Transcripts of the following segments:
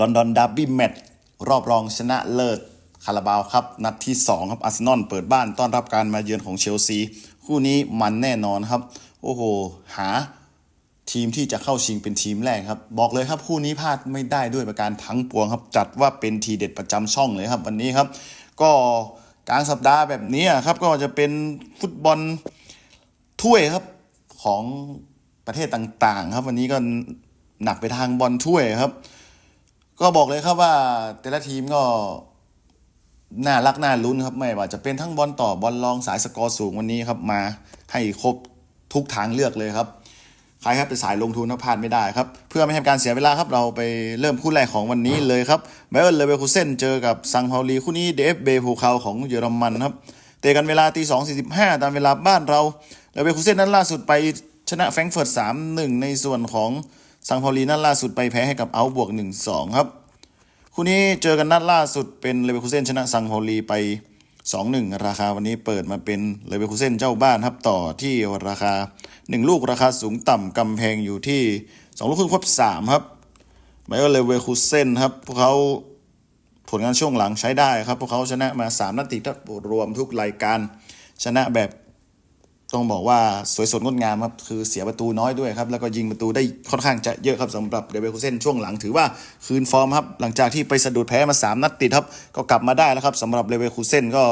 ลอนดอนดาร์บี้แมตช์รอบรองชนะเลิศคาราบาวครับ นัดที่ 2 ครับอาร์เซนอลเปิดบ้านต้อนรับการมาเยือนของเชลซี คู่นี้มันแน่นอนครับ โอ้โห หาทีมที่จะเข้าชิงเป็นทีมแรกครับ บอกเลยครับ คู่นี้พลาดไม่ได้ด้วยประการทั้งปวงครับ จัดว่าเป็นทีเด็ดประจำช่องเลยครับ วันนี้ครับ ก็กลางสัปดาห์แบบนี้ครับ ก็จะเป็นฟุตบอลถ้วยครับของประเทศต่างๆ ครับ วันนี้ก็หนักไปทางบอลถ้วยครับ ก็บอกเลยครับว่าแต่ละทีมก็น่ารักน่าลุ้นครับไม่ว่าจะเป็นทั้งบอลต่อบอลรองสายสกอร์สูงวันนี้ครับมาให้ครบทุกทางเลือกเลยครับใครครับเป็นสายลงทุนนะพลาดไม่ได้ครับ เพื่อไม่ให้การเสียเวลาครับ เราไปเริ่มคู่แรกของวันนี้เลยครับไบเอร์เลเวคูเซนเจอกับซังเปาลีคู่นี้เดฟเบภูเขาของเยอรมันครับเตะกันเวลาตีสองสี่สิบห้าตามเวลาบ้านเราเลเวคูเซนนั้นล่าสุดไปชนะแฟรงก์เฟิร์ตสามหนึ่งในส่วนของ ซังเปาลีนั้นล่าสุดไปแพ้ให้กับเอาบวกหนึ่งสองครับ คู่นี้เจอกันนัดล่าสุดเป็นเลเวอร์คูเซนชนะซังโฮลีไป 2-1 ราคาวันนี้เปิดมาเป็นเลเวอร์คูเซนเจ้าบ้านครับต่อที่ราคา 1 ลูกราคาสูงต่ำกำแพงอยู่ที่ 2 ลูกครึ่งครบ3 ครับหมายว่าเลเวอร์คูเซนครับพวกเขาผลงานช่วงหลังใช้ได้ครับ พวกเขาชนะมา 3 นัดติดรวมทุกรายการชนะแบบ ต้องบอกว่าสวยสดงดงามครับคือเสียประตูน้อยด้วยครับแล้วก็ยิงประตูได้ค่อนข้างจะเยอะครับสำหรับเดวิลคูเซนช่วงหลังถือว่าคืนฟอร์มครับหลังจากที่ไปสะดุดแพ้มา 3 นัดติดครับก็กลับมาได้แล้วครับสำหรับเลเวลคูเซนก็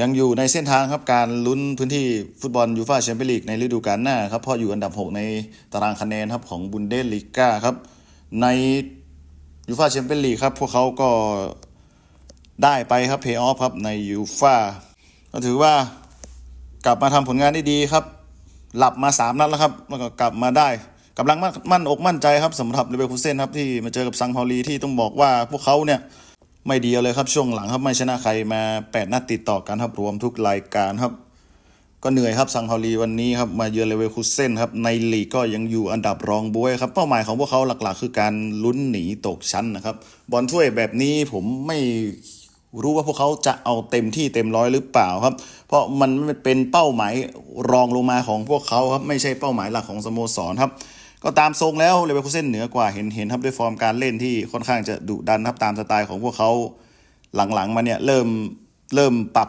ยังอยู่ในเส้นทางครับการลุ้นพื้นที่ฟุตบอลยูฟ่าแชมเปี้ยนลีกในฤดูกาลหน้าครับเพราะอยู่อันดับ 6 ในตารางคะแนนครับของบุนเดสลีกาครับในยูฟ่าแชมเปี้ยนลีกครับพวกเขาก็ได้ไปครับเพย์ออฟครับในยูฟ่าก็ถือว่า กลับมาทำผลงานได้ดีครับ หลับมา3นัดแล้วครับแล้วก็กลับมาได้กำลังมั่นมั่นอกมั่นใจครับสำหรับเลเวอร์คูเซนครับที่มาเจอกับซังเปาลีที่ต้องบอกว่าพวกเขาเนี่ยไม่ดีเลยครับช่วงหลังครับไม่ชนะใครมา 8นัดติดต่อกันครับรวมทุกรายการครับ ก็เหนื่อยครับซังเปาลีวันนี้ครับมาเยือนเลเวอร์คูเซนครับในลีกก็ยังอยู่อันดับรองบวยครับเป้าหมายของพวกเขาหลักๆ คือการลุ้นหนีตกชั้นนะครับบอลถ้วยแบบนี้ผมไม่ รู้ว่าพวกเขาจะเอาเต็มที่เต็มร้อยหรือเปล่าครับ เพราะมันเป็นเป้าหมายรองลงมาของพวกเขาครับไม่ใช่เป้าหมายหลักของสโมสรครับ ก็ตามทรงแล้วเลเวอร์คูเซนเหนือกว่าเห็นเห็นครับด้วยฟอร์มการเล่นที่ค่อนข้างจะดุดันครับตามสไตล์ของพวกเขาหลังๆมาเนี่ยเริ่มเริ่มปรับ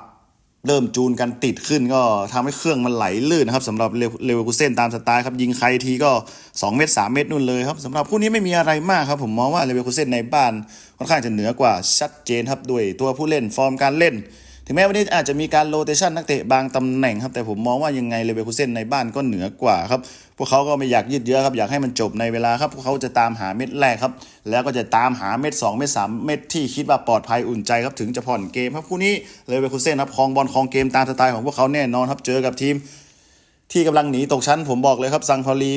เริ่มจูนกันติดขึ้นก็ทำให้เครื่องมันไหลลื่นนะครับสำหรับเลเวอร์คูเซนตามสไตล์ครับยิงใครทีก็ 2 เมตร 3 เมตรนู่นเลยครับสำหรับคู่นี้ไม่มีอะไรมากครับ ผมมองว่าเลเวอร์คูเซนในบ้านค่อนข้างจะเหนือกว่าชัดเจนครับด้วยตัวผู้เล่นฟอร์มการเล่น ถึงแม้วันนี้อาจจะมีการโรเตชันนักเตะบางตำแหน่งครับ แต่ผมมองว่ายังไงเลเวอร์คูเซนในบ้านก็เหนือกว่าครับ พวกเขาก็ไม่อยากยืดเยื้อครับ อยากให้มันจบในเวลาครับ พวกเขาจะตามหาเม็ดแรกครับ แล้วก็จะตามหาเม็ด2เม็ด3เม็ดที่คิดว่าปลอดภัยอุ่นใจครับถึงจะผ่อนเกมครับคู่นี้เลเวอร์คูเซนครับครองบอลครองเกมตามสไตล์ของพวกเขาแน่นอนครับเจอกับทีมที่กำลังหนีตกชั้นผมบอกเลยครับซังพาลี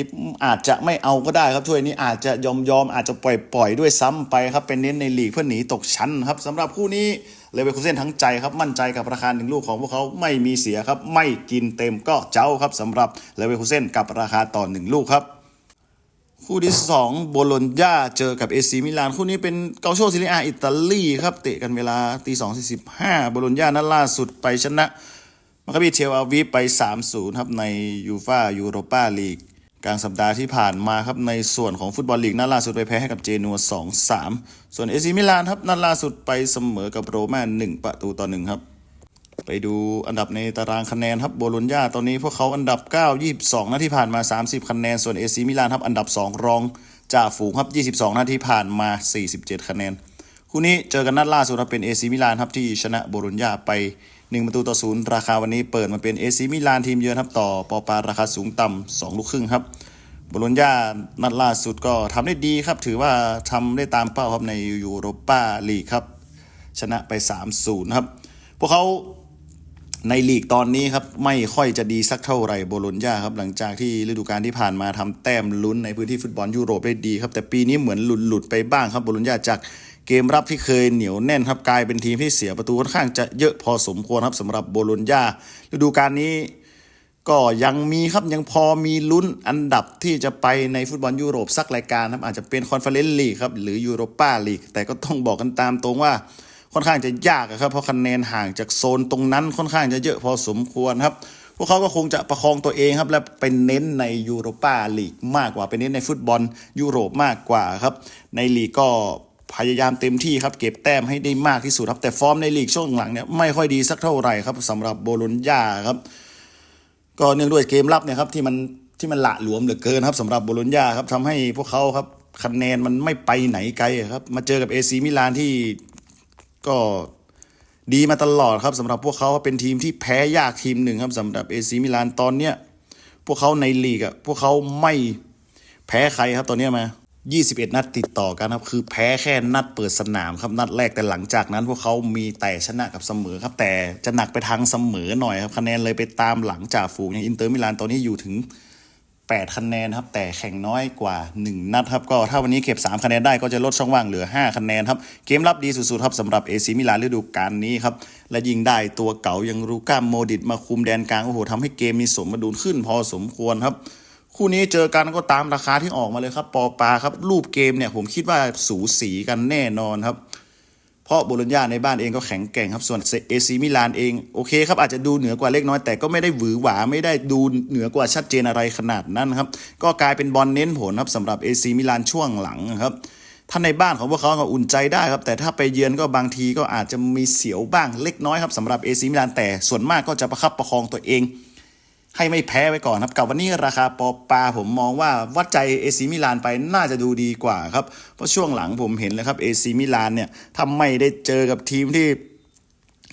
อาจจะไม่เอาก็ได้ครับถ้วยนี้อาจจะยอมยอมอาจจะปล่อยปล่อยด้วยซ้ำไปครับเป็นเน้นในลีกเพื่อหนีตกชั้นครับสำหรับคู่นี้ เลเวอร์คูเซนทั้งใจครับมั่นใจกับราคาหนึ่งลูกของพวกเขาไม่มีเสียครับไม่กินเต็มก็เจ้าครับสำหรับเลเวอร์คูเซนกับราคาต่อหนึ่งลูกครับคู่ที่ 2 โบโลญญาเจอกับเอซีมิลาน คู่นี้เป็นเกาโชซิลิอาอิตาลีครับ เตะกันเวลาตีสองสี่สิบห้าโบโลญญานัดล่าสุดไปชนะมาคาบีเทลอาวีไป 3-0 ครับ ในยูฟายูโรปาลีก กลางสัปดาห์ที่ผ่านมาครับในส่วนของฟุตบอลลีกนัดล่าสุดไปแพ้ให้กับเจนัว2-3 ส่วนเอซีมิลานครับนัดล่าสุดไปเสมอกับโรม่า1ประตูต่อ1ครับไปดูอันดับในตารางคะแนนครับโบโลญญาตอนนี้พวกเขาอันดับ 9 22นัดที่ผ่านมา 30 คะแนน ส่วนเอซีมิลานครับอันดับ 2 รองจ่าฝูงครับ 22นัดที่ผ่านมา 47 คะแนน คู่นี้เจอกันนัดล่าสุดครับเป็นเอซีมิลานครับที่ชนะโบโลญญาไป 1 ประตูต่อศูนย์ราคาวันนี้เปิดมาเป็นเอซีมิลานทีมเยือนครับต่อปอปาราคาสูงต่ำ2ลูกครึ่งครับบโลญญานัดล่าสุดก็ทำได้ดีครับ ถือว่าทำได้ตามเป้าครับในยูโรปาลีกครับ ชนะไป 3-0 ครับ พวกเขาในลีกตอนนี้ครับ ไม่ค่อยจะดีสักเท่าไหร่โบโลญญาครับ หลังจากที่ฤดูกาลที่ผ่านมาทำแต้มลุ้นในพื้นที่ฟุตบอลยุโรปได้ดีครับ แต่ปีนี้เหมือนหลุดหลุดไปบ้างครับโบโลญญาจาก เกมรับที่เคยเหนียวแน่นครับกลายเป็นทีมที่เสียประตูค่อนข้างจะเยอะพอสมควรครับสำหรับโบโลญญาฤดูกาลนี้ก็ยังมีครับยังพอมีลุ้นอันดับที่จะไปในฟุตบอลยุโรปสักรายการครับอาจจะเป็นคอนเฟอเรนซ์ลีกครับหรือยูโรปาลีกแต่ก็ต้องบอกกันตามตรงว่าค่อนข้างจะยากครับเพราะคะแนนห่างจากโซนตรงนั้นค่อนข้างจะเยอะพอสมควรครับ พวกเขาก็คงจะประคองตัวเองครับและเป็นเน้นในยูโรปาลีกมากกว่าเป็นเน้นในฟุตบอลยุโรปมากกว่าครับในลีกก็ พยายามเต็มที่ครับ เก็บแต้มให้ได้มากที่สุดครับ แต่ฟอร์มในลีกช่วงหลังเนี่ยไม่ค่อยดีสักเท่าไหร่ครับสำหรับโบโลญญาครับ ก็เนื่องด้วยเกมรับเนี่ยครับที่มันที่มันละหลวมเหลือเกินครับสำหรับโบโลญญาครับทำให้พวกเขาครับคะแนนมันไม่ไปไหนไกลครับ มาเจอกับเอซีมิลานที่ก็ดีมาตลอดครับสำหรับพวกเขาเป็นทีมที่แพ้ยากทีมหนึ่งครับสำหรับเอซีมิลานตอนเนี้ยพวกเขาในลีกอะพวกเขาไม่แพ้ใครครับตอนเนี้ยมา 21 นัดติดต่อกันครับ คือแพ้แค่นัดเปิดสนามครับนัดแรกแต่หลังจากนั้น พวกเขามีแต่ชนะกับเสมอครับ แต่จะหนักไปทางเสมอหน่อยครับคะแนนเลยไปตามหลังจากฝูงอย่างอินเตอร์มิลานตอนนี้อยู่ถึง 8 คะแนนครับ แต่แข่งน้อยกว่า 1 นัดครับ ก็ถ้าวันนี้เก็บ 3 คะแนนได้ก็จะลดช่องว่างเหลือ 5 คะแนนครับ เกมรับดีสุดๆครับสำหรับเอซีมิลานฤดูกาลนี้ครับ และยิงได้ตัวเก่ายังรูก้าโมดิตมาคุมแดนกลางโอ้โหทำให้เกมมีสมดุลขึ้นพอสมควรครับ คู่นี้เจอกันก็ตามราคาที่ออกมาเลยครับ ปอปาครับ รูปเกมเนี่ยผมคิดว่าสูสีกันแน่นอนครับ เพราะโบโลญญาในบ้านเองก็แข็งแกร่งครับ ส่วนเอซีมิลานเองโอเคครับ อาจจะดูเหนือกว่าเล็กน้อยแต่ก็ไม่ได้หวือหวาไม่ได้ดูเหนือกว่าชัดเจนอะไรขนาดนั้นครับ ก็กลายเป็นบอลเน้นผลครับสำหรับเอซีมิลานช่วงหลังครับถ้าในบ้านของพวกเขาก็อุ่นใจได้ครับ แต่ถ้าไปเยือนก็บางทีก็อาจจะมีเสียวบ้างเล็กน้อยครับสำหรับเอซีมิลานแต่ส่วนมากก็จะประคับประคองตัวเอง ให้ไม่แพ้ไว้ก่อนครับ กับวันนี้ราคาปอปาผมมองว่าวัดใจเอซีมิลานไปน่าจะดูดีกว่าครับ เพราะช่วงหลังผมเห็นเลยครับเอซีมิลานเนี่ยถ้าไม่ได้เจอกับทีมที่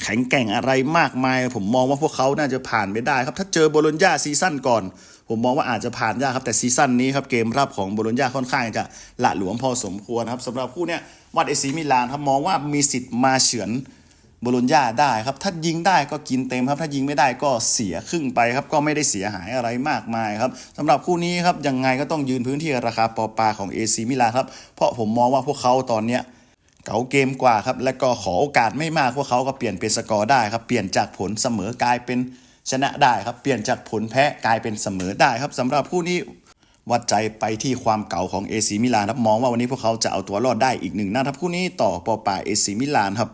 แข็งแกร่งอะไรมากมาย ผมมองว่าพวกเขาน่าจะผ่านไปได้ครับ ถ้าเจอโบโลญญาซีซั่นก่อน ผมมองว่าอาจจะผ่านยากครับ แต่ซีซั่นนี้ครับเกมรับของโบโลญญาค่อนข้างจะละหลวมพอสมควรครับสำหรับคู่เนี้ยวัดเอซีมิลานครับมองว่ามีสิทธิ์มาเฉือน โบโลญญาได้ครับ ถ้ายิงได้ก็กินเต็มครับ ถ้ายิงไม่ได้ก็เสียครึ่งไปครับ ก็ไม่ได้เสียหายอะไรมากมายครับสำหรับคู่นี้ครับ ยังไงก็ต้องยืนพื้นที่ราคาปอปาของ AC มิลานครับ เพราะผมมองว่าพวกเขาตอนเนี้ยเก๋าเกมกว่าครับ และก็ขอโอกาสไม่มากพวกเขาก็เปลี่ยนเป็นสกอร์ได้ครับ เปลี่ยนจากผลเสมอกลายเป็นชนะได้ครับ เปลี่ยนจากผลแพ้กลายเป็นเสมอได้ครับสำหรับคู่นี้วัดใจไปที่ความเก่าของ AC มิลานครับมองว่าวันนี้พวกเขาจะเอาตัวรอดได้อีกหนึ่งนัดครับคู่นี้ต่อปอปา AC มิลานครับ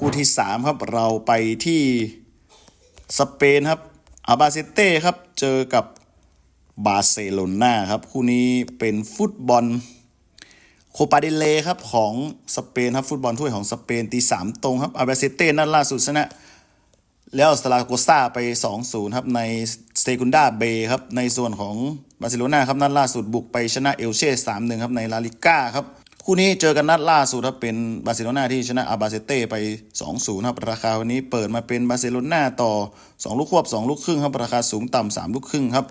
คู่ที่3ครับเราไปที่สเปนครับอาบาเซเต้ครับเจอกับบาร์เซโลนาครับคู่นี้เป็นฟุตบอลโคปาเดเลครับของสเปนครับฟุตบอลถ้วยของสเปนตีสามตรงครับอาบาเซเต้นัดล่าสุดชนะแล้วสตาราโกซาไป 2-0 ครับในสเตกุนดาเบครับในส่วนของบาร์เซโลนาครับนัดล่าสุดบุกไปชนะเอลเช่3-1 ครับในลาลิก้าครับ คู่นี้เจอกันนัดล่าสุดครับเป็นบาร์เซโลนาที่ชนะอาบาเซเต้ไป 2-0ครับราคาวันนี้เปิดมาเป็นบาร์เซโลนาต่อ 2 ลูกควบ 2 ลูกครึ่งครับราคาสูงต่ำ3ลูกครึ่งครับ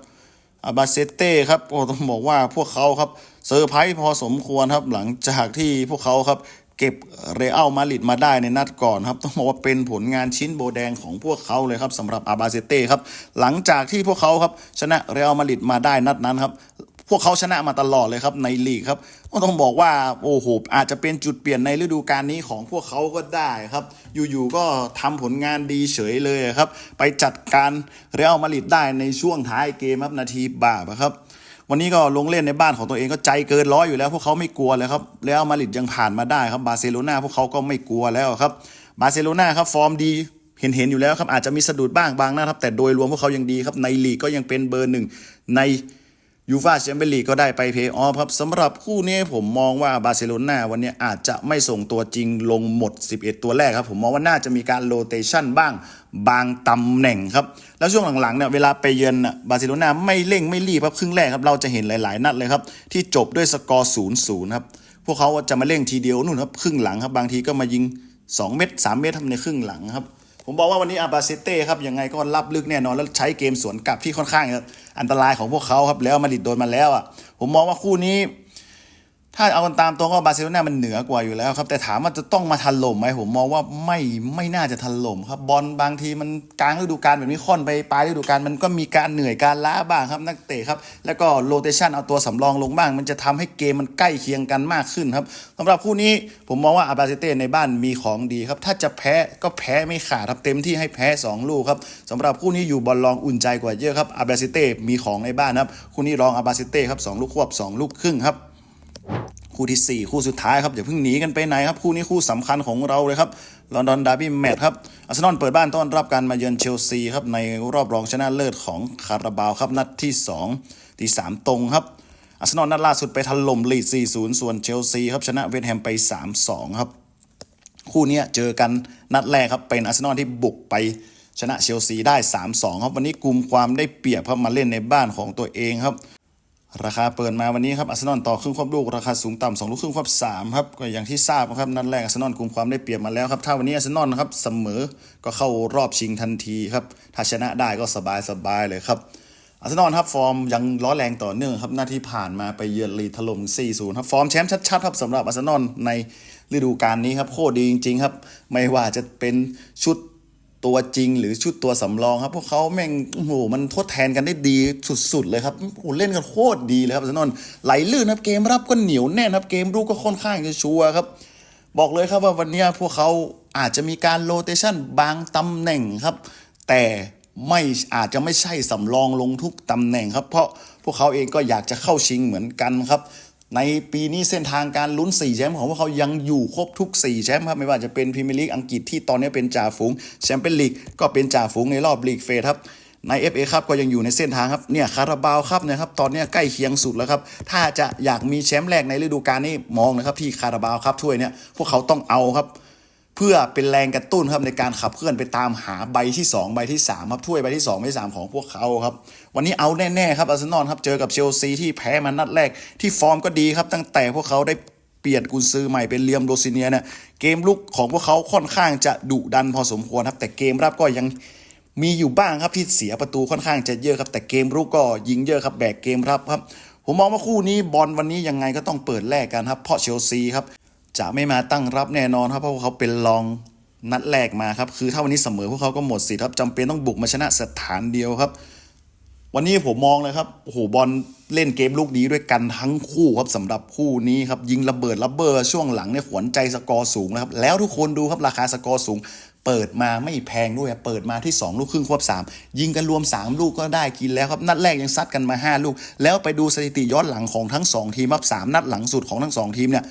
อาบาเซเต้ครับโอ้ต้องบอกว่าพวกเขาครับเซอร์ไพรส์พอสมควรครับหลังจากที่พวกเขาครับเก็บเรอัลมาดริดมาได้ในนัดก่อนครับ ต้องบอกว่าเป็นผลงานชิ้นโบแดงของพวกเขาเลยครับสำหรับอาบาเซเต้ครับหลังจากที่พวกเขาครับชนะเรอัลมาดริดมาได้นัดนั้นครับ พวกเขาชนะมาตลอดเลยครับในลีกครับก็ต้องบอกว่าโอ้โหอาจจะเป็นจุดเปลี่ยนในฤดูกาลนี้ของพวกเขาก็ได้ครับ อยู่ๆก็ทำผลงานดีเฉยเลยครับ ไปจัดการเรอัลมาดริดได้ในช่วงท้ายเกมครับนาทีบาปครับวันนี้ก็ลงเล่นในบ้านของตัวเองก็ใจเกินร้อยอยู่แล้ว พวกเขาไม่กลัวเลยครับแล้วมาดริดยังผ่านมาได้ครับบาร์เซโลนาพวกเขาก็ไม่กลัวแล้วครับบาร์เซโลนาครับฟอร์มดีเห็นเห็นอยู่แล้วครับอาจจะมีสะดุดบ้างบางนะครับแต่โดยรวมพวกเขายังดีครับในลีกก็ยังเป็นเบอร์หนึ่งใน ยูฟาแชมเปี้ยนลีกก็ได้ไปเพย์ออฟครับสำหรับคู่นี้ผมมองว่าบาร์เซโลนาวันนี้อาจจะไม่ส่งตัวจริงลงหมด 11 ตัวแรกครับ ผมมองว่าน่าจะมีการโรเตชันบ้างบางตำแหน่งครับ แล้วช่วงหลังๆเนี่ยเวลาไปเยือนนะบาร์เซโลนาไม่เร่งไม่รีบครับครึ่งแรกครับเราจะเห็นหลาย ๆ นัดเลยครับ ที่จบด้วยสกอร์0 0ครับพวกเขาจะมาเร่งทีเดียวนู่นครับครึ่งหลังครับบางทีก็มายิง 2 เม็ด3เม็ดทำในครึ่งหลังครับ ผมบอกว่าวันนี้อาบาเซเต้ครับยังไงก็รับลึกแน่นอนแล้วใช้เกมสวนกลับที่ค่อนข้างจะอันตรายของพวกเขาครับแล้วมาดิดโดนมาแล้วอะผมมองว่าคู่นี้ ถ้าเอากันตามตรงก็บาร์เซโลนามันเหนือกว่าอยู่แล้วครับ แต่ถามว่าจะต้องมาทันลมไหมผมมองว่าไม่ไม่น่าจะทันลมครับ บอลบางทีมันกลางฤดูกาลแบบนี้ค่อนไปปลายฤดูกาลมันก็มีการเหนื่อยการล้าบ้างครับนักเตะครับ แล้วก็โรเตชันเอาตัวสำรองลงบ้าง มันจะทำให้เกมมันใกล้เคียงกันมากขึ้นครับสำหรับคู่นี้ผมมองว่าอาบาเซเต้ในบ้านมีของดีครับ ถ้าจะแพ้ก็แพ้ไม่ขาดครับเต็มที่ให้แพ้สองลูกครับสำหรับคู่นี้อยู่บอลรองอุ่นใจกว่าเยอะครับอาบาเซเต้มีของในบ้านครับคู่นี้รองอาบาเซเต้ครับสองลูกควบสองลูกครึ่งครับ คู่ที่ 4 คู่สุดท้ายครับอย่าเพิ่งหนีกันไปไหนครับ คู่นี้คู่สำคัญของเราเลยครับลอนดอนดาร์บี้แมตช์ครับอาร์เซนอลเปิดบ้านต้อนรับการมาเยือนเชลซีครับในรอบรองชนะเลิศของคาราบาวครับนัดที่2ที่3ตรงครับอาร์เซนอลนัดล่าสุดไปถล่มลีด 4-0 ส่วนเชลซีครับชนะเวสต์แฮมไป 3-2 ครับ คู่นี้เจอกันนัดแรกครับเป็นอาร์เซนอลที่บุกไปชนะเชลซีได้ 3-2 ครับวันนี้กลุ่มความได้เปรียบครับมาเล่นในบ้านของตัวเองครับ ราคาเปิดมาวันนี้ครับอาร์เซนอลต่อครึ่งควบลูกราคาสูงต่ำสองลูกครึ่งควบสามครับก็อย่างที่ทราบนะครับนัดแรกอาร์เซนอลกลุ่มความได้เปรียบมาแล้วครับถ้าวันนี้อาร์เซนอลนะครับเสมอก็เข้ารอบชิงทันทีครับถ้าชนะได้ก็สบายสบายเลยครับอาร์เซนอลครับฟอร์มยังร้อนแรงต่อเนื่องครับหน้าที่ผ่านมาไปเยือนลีถล่ม 4-0 ครับฟอร์มแชมป์ชัดๆครับสำหรับอาร์เซนอลในฤดูกาลนี้ครับโคตรดีจริงๆครับไม่ว่าจะเป็นชุด ตัวจริงหรือชุดตัวสำรองครับ พวกเขาแม่งโอ้โหมันทดแทนกันได้ดีสุดๆเลยครับโอ้โหเล่นกันโคตรดีเลยครับอาร์เซนอลไหลลื่นครับเกมรับก็เหนียวแน่นครับเกมรุกก็ค่อนข้างจะชัวร์ครับบอกเลยครับว่าวันนี้พวกเขาอาจจะมีการโรเตชันบางตำแหน่งครับ แต่ไม่อาจจะไม่ใช่สำรองลงทุกตำแหน่งครับ เพราะพวกเขาเองก็อยากจะเข้าชิงเหมือนกันครับ ในปีนี้เส้นทางการลุ้น 4 แชมป์ของพวกเขายังอยู่ครบทุก 4 แชมป์ครับ ไม่ว่าจะเป็นพรีเมียร์ลีกอังกฤษที่ตอนนี้เป็นจ่าฝูงแชมเปี้ยนลีกก็เป็นจ่าฝูงในรอบลีกเฟสครับใน FA ครับก็ยังอยู่ในเส้นทางครับเนี่ยคาราบาวครับนะครับตอนนี้ใกล้เคียงสุดแล้วครับ ถ้าจะอยากมีแชมป์แรกในฤดูกาลนี้มองนะครับที่คาราบาวครับถ้วยเนี่ยพวกเขาต้องเอาครับ เพื่อเป็นแรงกระตุ้นครับในการขับเคลื่อนไปตามหาใบที่ 2 ใบที่3ครับถ้วยใบที่2ใบที่3ของพวกเขาครับ วันนี้เอาแน่ๆครับอาร์เซนอลครับเจอกับเชลซีที่แพ้มานัดแรกที่ฟอร์มก็ดีครับ ตั้งแต่พวกเขาได้เปลี่ยนกุนซือใหม่เป็นเลียมโรซิเนียเนี่ยเกมลุกของพวกเขาค่อนข้างจะดุดันพอสมควรครับ แต่เกมรับก็ยังมีอยู่บ้างครับที่เสียประตูค่อนข้างจะเยอะครับ แต่เกมรุกก็ยิงเยอะครับแบกเกมรับครับ ผมมองว่าคู่นี้บอลวันนี้ยังไงก็ต้องเปิดแลกกันครับเพราะเชลซีครับ จะไม่มาตั้งรับแน่นอนครับเพราะว่าเขาเป็นรองนัดแรกมาครับ คือถ้าวันนี้เสมอพวกเขาก็หมดสิทธิ์ครับจำเป็นต้องบุกมาชนะสถานเดียวครับ วันนี้ผมมองเลยครับโอ้โหบอลเล่นเกมลูกนี้ด้วยกันทั้งคู่ครับสำหรับคู่นี้ครับยิงระเบิดระเบ้อช่วงหลังเนี่ยขวนใจสกอร์สูงนะครับแล้วทุกคนดูครับราคาสกอร์สูง เปิดมาไม่แพงด้วย เปิดมาที่ 2 ลูกครึ่งควบ 3 ยิงกันรวม 3 ลูกก็ได้กินแล้วครับ นัดแรกยังซัดกันมา 5 ลูก แล้วไปดูสถิติย้อนหลังของทั้ง 2 ทีมครับ3นัดหลังสุดของทั้ง 2 ทีมเนี่ย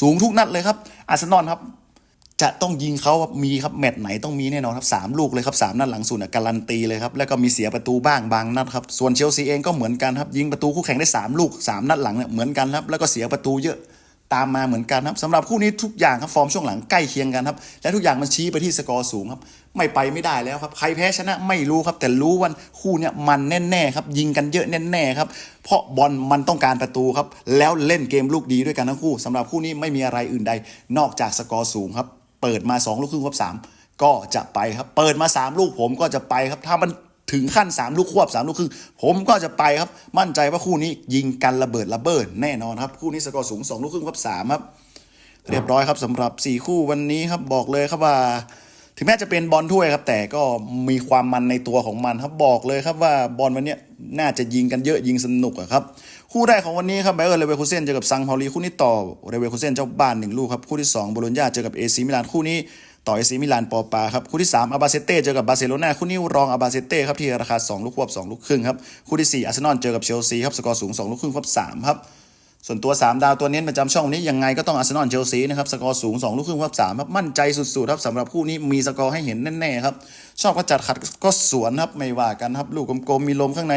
สูงทุกนัดเลยครับอาร์เซนอลครับจะต้องยิงเขามีครับแมตช์ไหนต้องมีแน่นอนครับสามลูกเลยครับสามนัดหลังสุดน่ะการันตีเลยครับแล้วก็มีเสียประตูบ้างบางนัดครับส่วนเชลซีเองก็เหมือนกันครับยิงประตูคู่แข่งได้สามลูกสามนัดหลังเนี่ยเหมือนกันครับแล้วก็เสียประตูเยอะ ตามมาเหมือนกันครับสำหรับคู่นี้ทุกอย่างครับฟอร์มช่วงหลังใกล้เคียงกันครับและทุกอย่างมันชี้ไปที่สกอร์สูงครับไม่ไปไม่ได้แล้วครับใครแพ้ชนะไม่รู้ครับแต่รู้ว่าคู่เนี้ยมันแน่ๆครับยิงกันเยอะแน่ๆครับเพราะบอลมันต้องการประตูครับแล้วเล่นเกมลูกดีด้วยกันทั้งคู่สำหรับคู่นี้ไม่มีอะไรอื่นใด นอกจากสกอร์สูงครับเปิดมา 2 ลูกครึ่งควบ3ก็จะไปครับ เปิดมา 3 ลูกผมก็จะไปครับ ถ้ามัน ถึงขั้น 3 ลูกควบ 3 ลูกครึ่งผมก็จะไปครับ มั่นใจว่าคู่นี้ยิงกันระเบิดระเบิดแน่นอนครับ คู่นี้สกอร์สูง 2 ลูกครึ่งควบ3ครับเรียบร้อยครับสำหรับ 4 คู่วันนี้ครับบอกเลยครับว่า ถึงแม้จะเป็นบอลถ้วยครับ แต่ก็มีความมันในตัวของมันครับบอกเลยครับว่าบอลวันนี้น่าจะยิงกันเยอะยิงสนุกอะครับคู่แรกของวันนี้ครับไบเออร์เลเวอร์คูเซนเจอกับซังพาลีคู่นี้ต่อเลเวอร์คูเซนเจ้าบ้านหนึ่งลูกครับคู่ที่2โบโลญญาเจอกับเอซีมิลานคู่นี้ ต่อเอซีมิลานปอปาครับคู่ที่ 3 อาบาเซเต้เจอกับบาร์เซโลนาคู่นี้รองอาบาเซเต้ครับที่ราคา 2 ลูกควบ 2 ลูกครึ่งครับคู่ที่4อาร์เซนอลเจอกับเชลซีครับสกอร์สูง 2 ลูกครึ่งควบ3ครับส่วนตัว 3 ดาวตัวเน้นประจำช่องนี้ยังไงก็ต้องอาร์เซนอลเชลซีนะครับสกอร์สูง 2 ลูกครึ่งครับ3ครับมั่นใจสุดๆครับสำหรับคู่นี้มีสกอร์ให้เห็นแน่ๆครับชอบก็จัดขัดก็สวนครับไม่ว่ากันครับลูกกลมๆมีลมข้างใน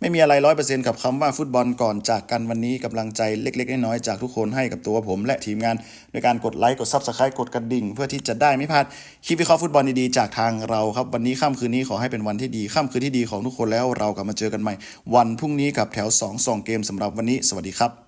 ไม่มีอะไรร้อยเปอร์เซ็นต์กับคำว่าฟุตบอลก่อนจากกันวันนี้กำลังใจเล็ก ๆ น้อยๆจากทุกคนให้กับตัวผมและทีมงานโดยการกดไลค์กดซับสไครต์กดกระดิ่ง เพื่อที่จะได้ไม่พลาดคลิปวิเคราะห์ฟุตบอลดีๆจากทางเราครับวันนี้ค่ำคืนนี้ขอให้เป็นวันที่ดีค่ำคืนที่ดีของทุกคนแล้วเรากลับมาเจอกันใหม่ วันพรุ่งนี้กับแถว2 2เกมสำหรับวันนี้ สวัสดีครับ